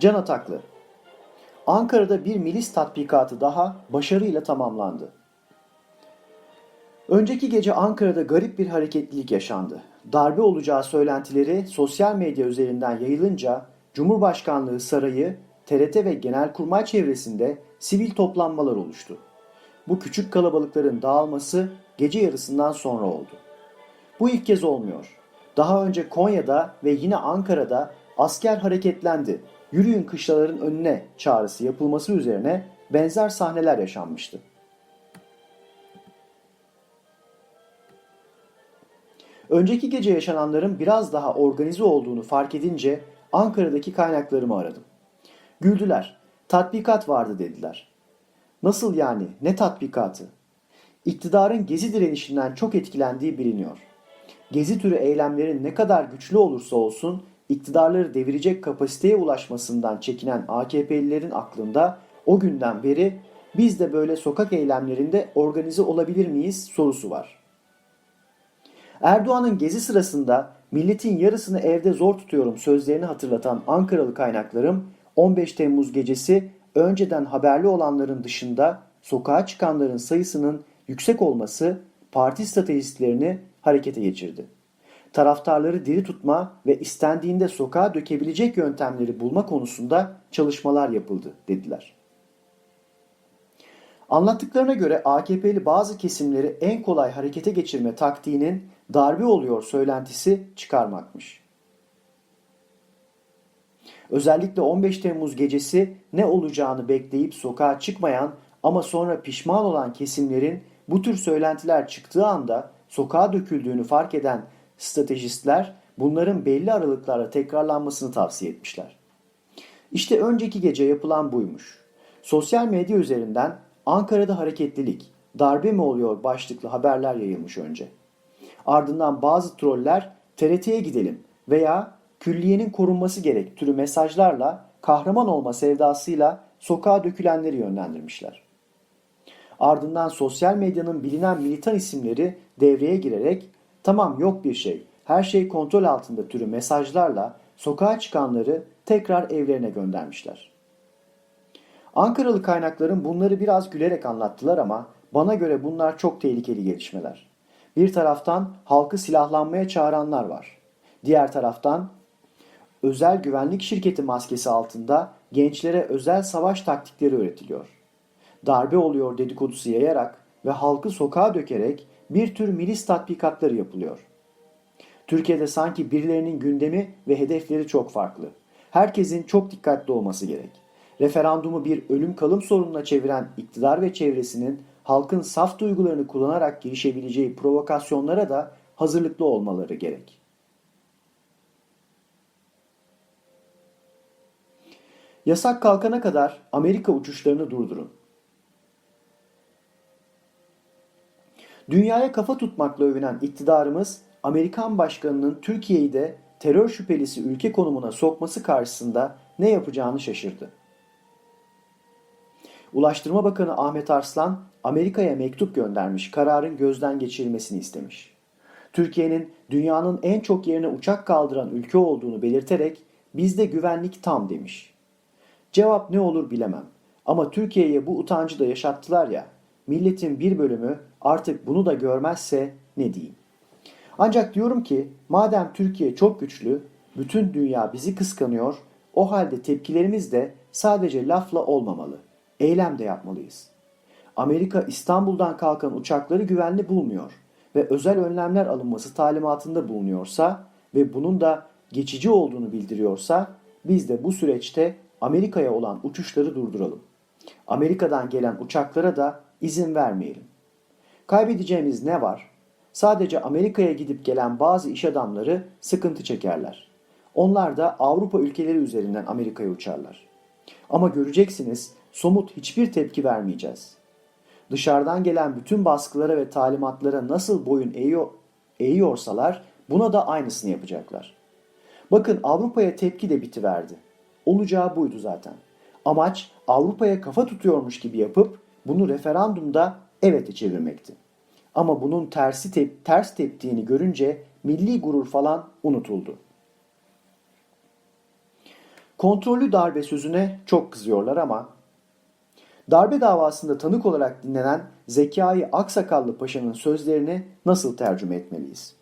Can Ataklı Ankara'da bir milis tatbikatı daha başarıyla tamamlandı. Önceki gece Ankara'da garip bir hareketlilik yaşandı. Darbe olacağı söylentileri sosyal medya üzerinden yayılınca Cumhurbaşkanlığı Sarayı, TRT ve Genelkurmay çevresinde sivil toplanmalar oluştu. Bu küçük kalabalıkların dağılması gece yarısından sonra oldu. Bu ilk kez olmuyor. Daha önce Konya'da ve yine Ankara'da asker hareketlendi, yürüyün kışlaların önüne çağrısı yapılması üzerine benzer sahneler yaşanmıştı. Önceki gece yaşananların biraz daha organize olduğunu fark edince Ankara'daki kaynaklarımı aradım. Güldüler. Tatbikat vardı dediler. Nasıl yani? Ne tatbikatı? İktidarın gezi direnişinden çok etkilendiği biliniyor. Gezi türü eylemlerin ne kadar güçlü olursa olsun iktidarları devirecek kapasiteye ulaşmasından çekinen AKP'lilerin aklında o günden beri biz de böyle sokak eylemlerinde organize olabilir miyiz sorusu var. Erdoğan'ın gezi sırasında milletin yarısını evde zor tutuyorum sözlerini hatırlatan Ankaralı kaynaklarım 15 Temmuz gecesi önceden haberli olanların dışında sokağa çıkanların sayısının yüksek olması parti stratejistlerini harekete geçirdi. Taraftarları diri tutma ve istendiğinde sokağa dökebilecek yöntemleri bulma konusunda çalışmalar yapıldı dediler. Anlattıklarına göre AKP'li bazı kesimleri en kolay harekete geçirme taktiğinin darbe oluyor söylentisi çıkarmakmış. Özellikle 15 Temmuz gecesi ne olacağını bekleyip sokağa çıkmayan ama sonra pişman olan kesimlerin bu tür söylentiler çıktığı anda sokağa döküldüğünü fark eden stratejistler bunların belli aralıklarla tekrarlanmasını tavsiye etmişler. İşte önceki gece yapılan buymuş. Sosyal medya üzerinden Ankara'da hareketlilik, darbe mi oluyor başlıklı haberler yayılmış önce. Ardından bazı troller TRT'ye gidelim veya külliyenin korunması gerek türü mesajlarla kahraman olma sevdasıyla sokağa dökülenleri yönlendirmişler. Ardından sosyal medyanın bilinen militan isimleri devreye girerek tamam yok bir şey, her şey kontrol altında türü mesajlarla sokağa çıkanları tekrar evlerine göndermişler. Ankaralı kaynakların bunları biraz gülerek anlattılar ama bana göre bunlar çok tehlikeli gelişmeler. Bir taraftan halkı silahlanmaya çağıranlar var. Diğer taraftan özel güvenlik şirketi maskesi altında gençlere özel savaş taktikleri öğretiliyor. Darbe oluyor dedikodusu yayarak ve halkı sokağa dökerek bir tür milis tatbikatları yapılıyor. Türkiye'de sanki birilerinin gündemi ve hedefleri çok farklı. Herkesin çok dikkatli olması gerek. Referandumu bir ölüm kalım sorununa çeviren iktidar ve çevresinin halkın saf duygularını kullanarak girişebileceği provokasyonlara da hazırlıklı olmaları gerek. Yasak kalkana kadar Amerika uçuşlarını durdurun. Dünyaya kafa tutmakla övünen iktidarımız Amerikan başkanının Türkiye'yi de terör şüphelisi ülke konumuna sokması karşısında ne yapacağını şaşırdı. Ulaştırma Bakanı Ahmet Arslan Amerika'ya mektup göndermiş, kararın gözden geçirilmesini istemiş. Türkiye'nin dünyanın en çok yerine uçak kaldıran ülke olduğunu belirterek bizde güvenlik tam demiş. Cevap ne olur bilemem. Ama Türkiye'ye bu utancı da yaşattılar ya. Milletin bir bölümü artık bunu da görmezse ne diyeyim. Ancak diyorum ki madem Türkiye çok güçlü, bütün dünya bizi kıskanıyor, o halde tepkilerimiz de sadece lafla olmamalı. Eylem de yapmalıyız. Amerika İstanbul'dan kalkan uçakları güvenli bulmuyor ve özel önlemler alınması talimatında bulunuyorsa ve bunun da geçici olduğunu bildiriyorsa biz de bu süreçte Amerika'ya olan uçuşları durduralım. Amerika'dan gelen uçaklara da izin vermeyelim. Kaybedeceğimiz ne var? Sadece Amerika'ya gidip gelen bazı iş adamları sıkıntı çekerler. Onlar da Avrupa ülkeleri üzerinden Amerika'ya uçarlar. Ama göreceksiniz somut hiçbir tepki vermeyeceğiz. Dışarıdan gelen bütün baskılara ve talimatlara nasıl boyun eğiyor, eğiyorsalar buna da aynısını yapacaklar. Bakın Avrupa'ya tepki de bitiverdi. Olacağı buydu zaten. Amaç Avrupa'ya kafa tutuyormuş gibi yapıp bunu referandumda evete çevirmekti. Ama bunun tersi tep ters teptiğini görünce milli gurur falan unutuldu. Kontrollü darbe sözüne çok kızıyorlar ama darbe davasında tanık olarak dinlenen Zekai Aksakallı Paşa'nın sözlerini nasıl tercüme etmeliyiz?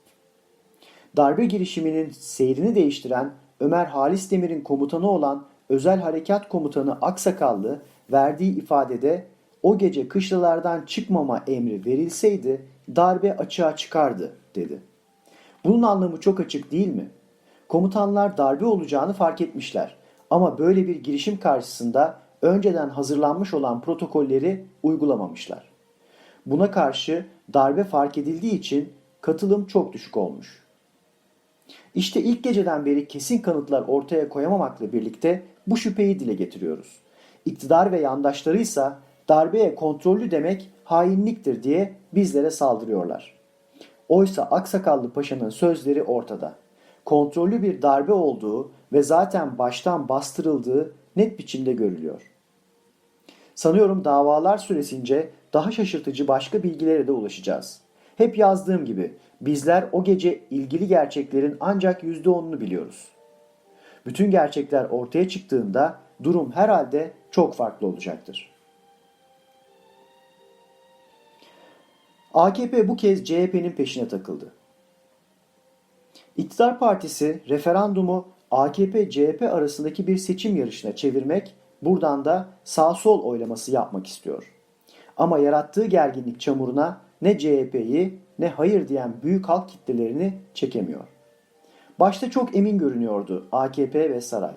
Darbe girişiminin seyrini değiştiren Ömer Halis Demir'in komutanı olan Özel Harekat Komutanı Aksakallı verdiği ifadede o gece kışlalardan çıkmama emri verilseydi darbe açığa çıkardı dedi. Bunun anlamı çok açık değil mi? Komutanlar darbe olacağını fark etmişler ama böyle bir girişim karşısında önceden hazırlanmış olan protokolleri uygulamamışlar. Buna karşı darbe fark edildiği için katılım çok düşük olmuş. İşte ilk geceden beri kesin kanıtlar ortaya koyamamakla birlikte bu şüpheyi dile getiriyoruz. İktidar ve yandaşları ise darbeye kontrollü demek hainliktir diye bizlere saldırıyorlar. Oysa Aksakallı Paşa'nın sözleri ortada. Kontrollü bir darbe olduğu ve zaten baştan bastırıldığı net biçimde görülüyor. Sanıyorum davalar süresince daha şaşırtıcı başka bilgilere de ulaşacağız. Hep yazdığım gibi bizler o gece ilgili gerçeklerin ancak %10'unu biliyoruz. Bütün gerçekler ortaya çıktığında durum herhalde çok farklı olacaktır. AKP bu kez CHP'nin peşine takıldı. İktidar Partisi referandumu AKP-CHP arasındaki bir seçim yarışına çevirmek, buradan da sağ-sol oylaması yapmak istiyor. Ama yarattığı gerginlik çamuruna ne CHP'yi ne hayır diyen büyük halk kitlelerini çekemiyor. Başta çok emin görünüyordu AKP ve saray.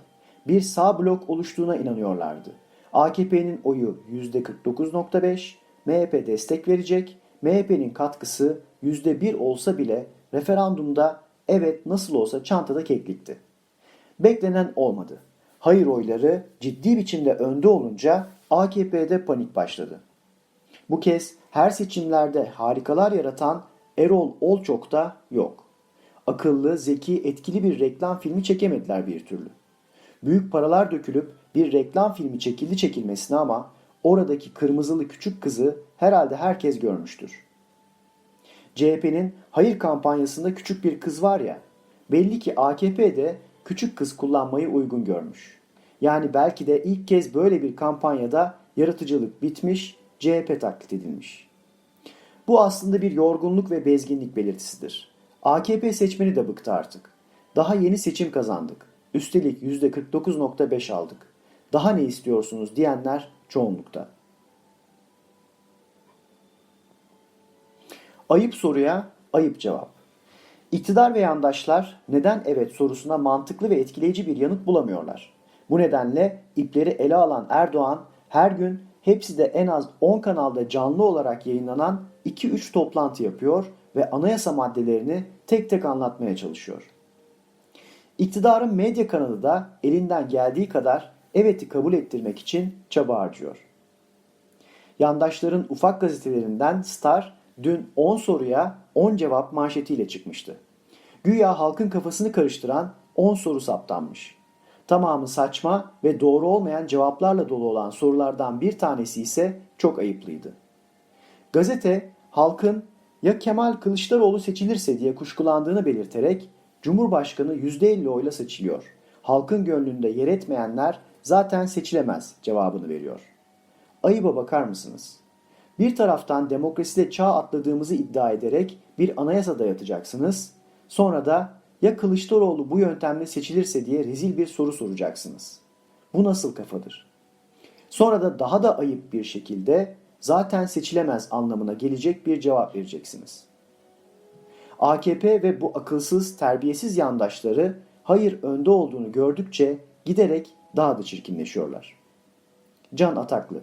Bir sağ blok oluştuğuna inanıyorlardı. AKP'nin oyu %49.5, MHP destek verecek, MHP'nin katkısı %1 olsa bile referandumda evet nasıl olsa çantada keklikti. Beklenen olmadı. Hayır oyları ciddi biçimde önde olunca AKP'de panik başladı. Bu kez her seçimlerde harikalar yaratan Erol Olçok da yok. Akıllı, zeki, etkili bir reklam filmi çekemediler bir türlü. Büyük paralar dökülüp bir reklam filmi çekildi çekilmesine ama oradaki kırmızılı küçük kızı herhalde herkes görmüştür. CHP'nin hayır kampanyasında küçük bir kız var ya, belli ki AKP de küçük kız kullanmayı uygun görmüş. Yani belki de ilk kez böyle bir kampanyada yaratıcılık bitmiş, CHP taklit edilmiş. Bu aslında bir yorgunluk ve bezginlik belirtisidir. AKP seçmeni de bıktı artık. Daha yeni seçim kazandık. Üstelik %49.5 aldık. Daha ne istiyorsunuz diyenler çoğunlukta. Ayıp soruya ayıp cevap. İktidar ve yandaşlar neden evet sorusuna mantıklı ve etkileyici bir yanıt bulamıyorlar. Bu nedenle ipleri ele alan Erdoğan her gün hepsi de en az 10 kanalda canlı olarak yayınlanan 2-3 toplantı yapıyor ve anayasa maddelerini tek tek anlatmaya çalışıyor. İktidarın medya kanalı da elinden geldiği kadar evet'i kabul ettirmek için çaba harcıyor. Yandaşların ufak gazetelerinden Star dün 10 soruya 10 cevap manşetiyle çıkmıştı. Güya halkın kafasını karıştıran 10 soru saptanmış. Tamamı saçma ve doğru olmayan cevaplarla dolu olan sorulardan bir tanesi ise çok ayıplıydı. Gazete halkın ya Kemal Kılıçdaroğlu seçilirse diye kuşkulandığını belirterek Cumhurbaşkanı %50 oyla seçiliyor. Halkın gönlünde yer etmeyenler zaten seçilemez cevabını veriyor. Ayıba bakar mısınız? Bir taraftan demokraside çağ atladığımızı iddia ederek bir anayasa dayatacaksınız. Sonra da ya Kılıçdaroğlu bu yöntemle seçilirse diye rezil bir soru soracaksınız. Bu nasıl kafadır? Sonra da daha da ayıp bir şekilde zaten seçilemez anlamına gelecek bir cevap vereceksiniz. AKP ve bu akılsız, terbiyesiz yandaşları hayır önde olduğunu gördükçe giderek daha da çirkinleşiyorlar. Can Ataklı